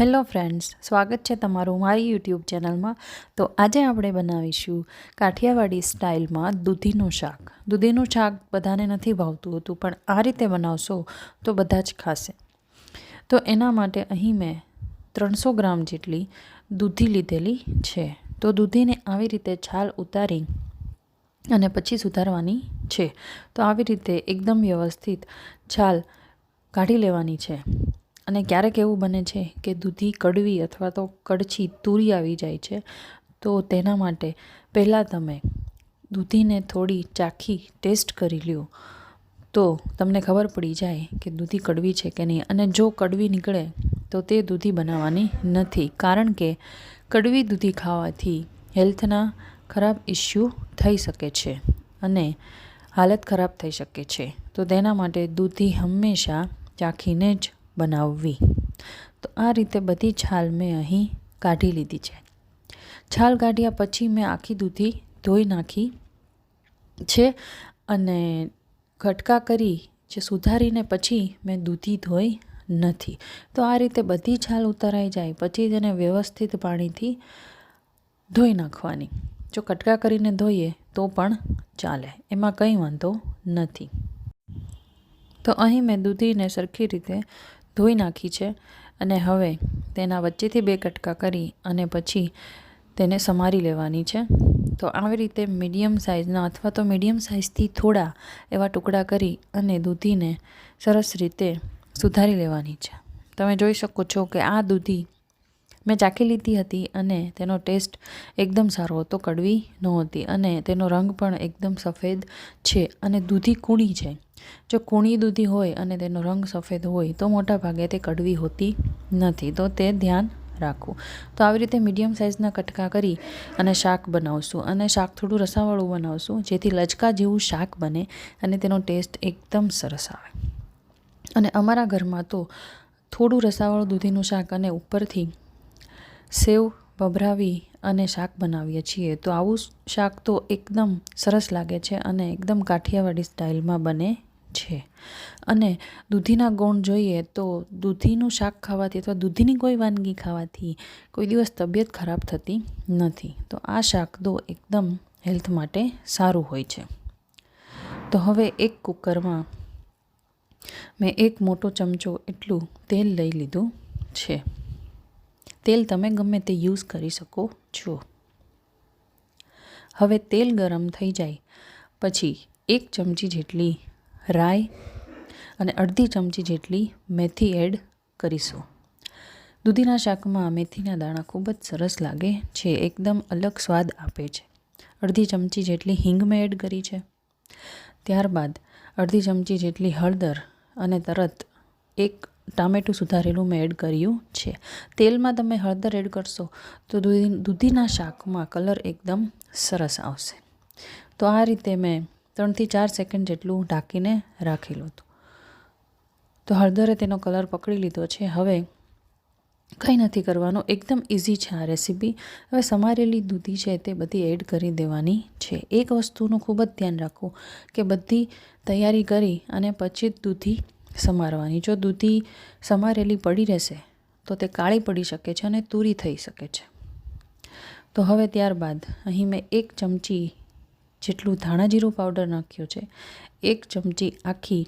Hello friends, સ્વાગત છે તમારું મારી યુટ્યુબ ચેનલમાં. તો આજે આપણે બનાવીશું કાઠિયાવાડી સ્ટાઇલમાં દૂધીનું શાક. દૂધીનું શાક બધાને નથી ભાવતું હતું, પણ આ રીતે બનાવશો તો બધા જ ખાશે. તો એના માટે અહીં મેં ત્રણસો ગ્રામ જેટલી દૂધી લીધેલી છે. તો દૂધીને આવી રીતે છાલ ઉતારી અને પછી સુધારવાની છે. તો આવી રીતે એકદમ વ્યવસ્થિત છાલ કાઢી લેવાની છે. અને ક્યારેક એવું બને છે કે દૂધી કડવી અથવા તો કડછી તૂરી આવી જાય છે, તો તેના માટે પહેલાં તમે દૂધીને થોડી ચાખી ટેસ્ટ કરી લ્યો. તો તમને ખબર પડી જાય કે દૂધી કડવી છે કે નહીં અને જો કડવી નીકળે, તો તે દૂધી બનાવવાની નથી. કારણ કે કડવી દૂધી ખાવાથી હેલ્થના ખરાબ ઇસ્યુ થઈ શકે છે અને હાલત ખરાબ થઈ શકે છે. તો તેના માટે દૂધી હંમેશા ચાખીને જ બનાવવી. તો આ રીતે બધી છાલ મેં અહીં કાઢી લીધી છે. છાલ કાઢ્યા પછી મેં આખી દૂધી ધોઈ નાખી છે અને ઘટકા કરી જે સુધારીને પછી મેં દૂધી ધોઈ નથી. તો આ રીતે બધી છાલ ઉતરાઈ જાય. પછી તેને વ્યવસ્થિત પાણીથી ધોઈ નાખવાની. જો કટકા કરીને ધોઈએ તો પણ ચાલે. એમાં કંઈ વાંધો નથી. તો અહીં મેં દૂધીને સરખી રીતે ધોઈ નાખી છે અને હવે તેના વચ્ચેથી બે કટકા કરી અને પછી તેને સમારી લેવાની છે. તો આવી રીતે મીડિયમ સાઇઝના અથવા તો મીડિયમ સાઇઝથી થોડા એવા ટુકડા કરી અને દૂધીને સરસ રીતે સુધારી લેવાની છે. તમે જોઈ શકો છો કે આ દૂધી મેં ચાખી લીધી હતી અને તેનો ટેસ્ટ એકદમ સારો હતો, કડવી નહોતી અને તેનો રંગ પણ એકદમ સફેદ છે અને દૂધી કૂણી છે. જો કૂણી દૂધી હોય અને તેનો રંગ સફેદ હોય, તો મોટા ભાગે તે કડવી હોતી નથી. તો તે ધ્યાન રાખવું. તો આવી રીતે મીડિયમ સાઇઝના કટકા કરી અને શાક બનાવશું અને શાક થોડું રસાવાળું બનાવશું, જેથી લચકા જેવું શાક બને અને તેનો ટેસ્ટ એકદમ સરસ આવે. અને અમારા ઘરમાં તો થોડું રસાવાળું દૂધીનું શાક અને ઉપરથી સેવ ભભરાવી અને શાક બનાવીએ છીએ. તો આવું શાક તો એકદમ સરસ લાગે છે અને એકદમ કાઠિયાવાડી સ્ટાઇલમાં બને છે. અને દૂધીના ગુણ જોઈએ તો દૂધીનું શાક ખાવાથી અથવા દૂધીની કોઈ વાનગી ખાવાથી કોઈ દિવસ તબિયત ખરાબ થતી નથી. તો આ શાક તો એકદમ હેલ્થ માટે સારું હોય છે. તો હવે એક કુકરમાં મેં એક મોટો ચમચો એટલું તેલ લઈ લીધું છે. તેલ તમે ગમે તે યુઝ કરી શકો છો. હવે તેલ ગરમ થઈ જાય. પછી એક ચમચી જેટલી રાઈ અને અડધી ચમચી જેટલી મેથી એડ કરીશું. દૂધીના શાકમાં મેથીના દાણા ખૂબ જ સરસ લાગે છે, એકદમ અલગ સ્વાદ આપે છે. અડધી ચમચી જેટલી હિંગ મેં એડ કરી છે. ત્યારબાદ અડધી ચમચી જેટલી હળદર અને તરત એક ટામેટું સુધારેલું મેં એડ કર્યું છે. તેલમાં તમે હળદર એડ કરશો તો દૂધી, દૂધીના શાકમાં કલર એકદમ સરસ આવશે. તો આ રીતે મેં ત્રણથી ચાર સેકન્ડ જેટલું ઢાંકીને રાખેલું હતું. તો હળદરે તેનો કલર પકડી લીધો છે. હવે કંઈ નથી કરવાનું. એકદમ ઇઝી છે આ રેસીપી હવે સમારેલી દૂધી છે તે બધી એડ કરી દેવાની છે. એક વસ્તુનું ખૂબ જ ધ્યાન રાખવું કે બધી તૈયારી કરી અને પછી જ દૂધી સમારવાની. જો દૂધી સમારેલી પડી રહેશે, તો તે કાળી પડી શકે છે અને તૂરી થઈ શકે છે. તો હવે ત્યારબાદ અહીં મેં એક ચમચી જેટલું ધાણા જીરું પાવડર નાખ્યો છે, એક ચમચી આખી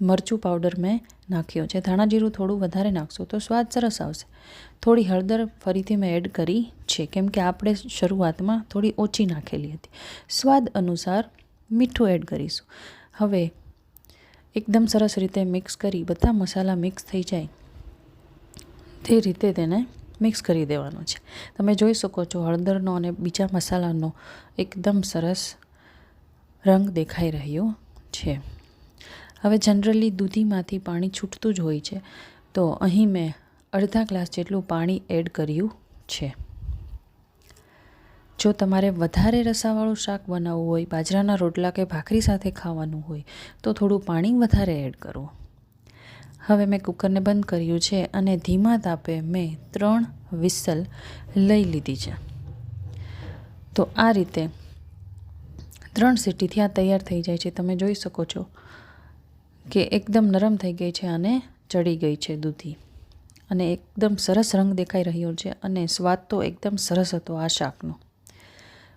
મરચું પાવડર મેં નાખ્યો છે. ધાણા જીરું થોડું વધારે નાખશો તો સ્વાદ સરસ આવશે. થોડી હળદર ફરીથી મેં એડ કરી છે, કેમ કે આપણે શરૂઆતમાં થોડી ઓછી નાખેલી હતી. સ્વાદ અનુસાર મીઠું એડ કરીશું. હવે એકદમ સરસ રીતે મિક્સ કરી, બધા મસાલા મિક્સ થઈ જાય. તે રીતે તેને મિક્સ કરી દેવાનું છે. તમે જોઈ શકો છો હળદરનો અને બીજા મસાલાનો એકદમ સરસ રંગ દેખાઈ રહ્યો છે. હવે જનરલી દૂધીમાંથી પાણી છૂટતું જ હોય છે. તો અહીં મેં અડધા ગ્લાસ જેટલું પાણી એડ કર્યું છે. જો તમારે વધારે રસાવાળું શાક બનાવવું હોય, બાજરાના રોટલા કે ભાખરી સાથે ખાવાનું હોય, તો થોડું પાણી વધારે એડ કરવું હવે મેં કુકરને બંધ કર્યું છે અને ધીમા તાપે મેં ત્રણ વિસલ લઈ લીધી છે. તો આ રીતે ત્રણ સીટીથી આ તૈયાર થઈ જાય છે. તમે જોઈ શકો છો કે એકદમ નરમ થઈ ગઈ છે અને ચડી ગઈ છે દૂધી. અને એકદમ સરસ રંગ દેખાઈ રહ્યો છે અને સ્વાદ તો એકદમ સરસ હતો આ શાકનો.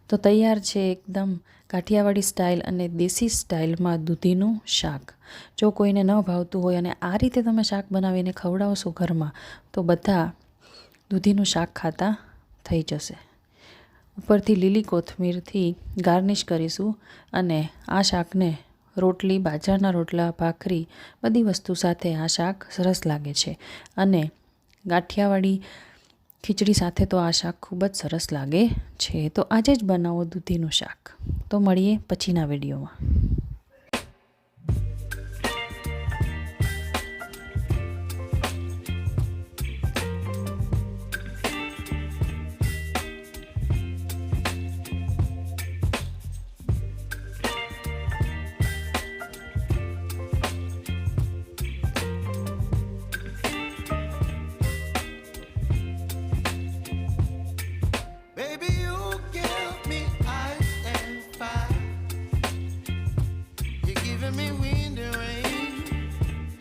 તો તૈયાર છે એકદમ કાઠિયાવાડી સ્ટાઇલ અને દેશી સ્ટાઇલમાં દૂધીનું શાક. જો કોઈને ન ભાવતું હોય અને આ રીતે તમે શાક બનાવીને ખવડાવશો ઘરમાં, તો બધા દૂધીનું શાક ખાતા થઈ જશે. ઉપરથી લીલી કોથમીરથી ગાર્નિશ કરીશું અને આ શાકને રોટલી, બાજરાના રોટલા, ભાખરી, બધી વસ્તુ સાથે આ શાક સરસ લાગે છે. અને ગાંઠિયાવાળી ખીચડી સાથે તો આ શાક ખૂબ જ સરસ લાગે છે. તો આજે જ બનાવો દૂધીનું શાક. તો મળીએ પછીના વિડીયોમાં.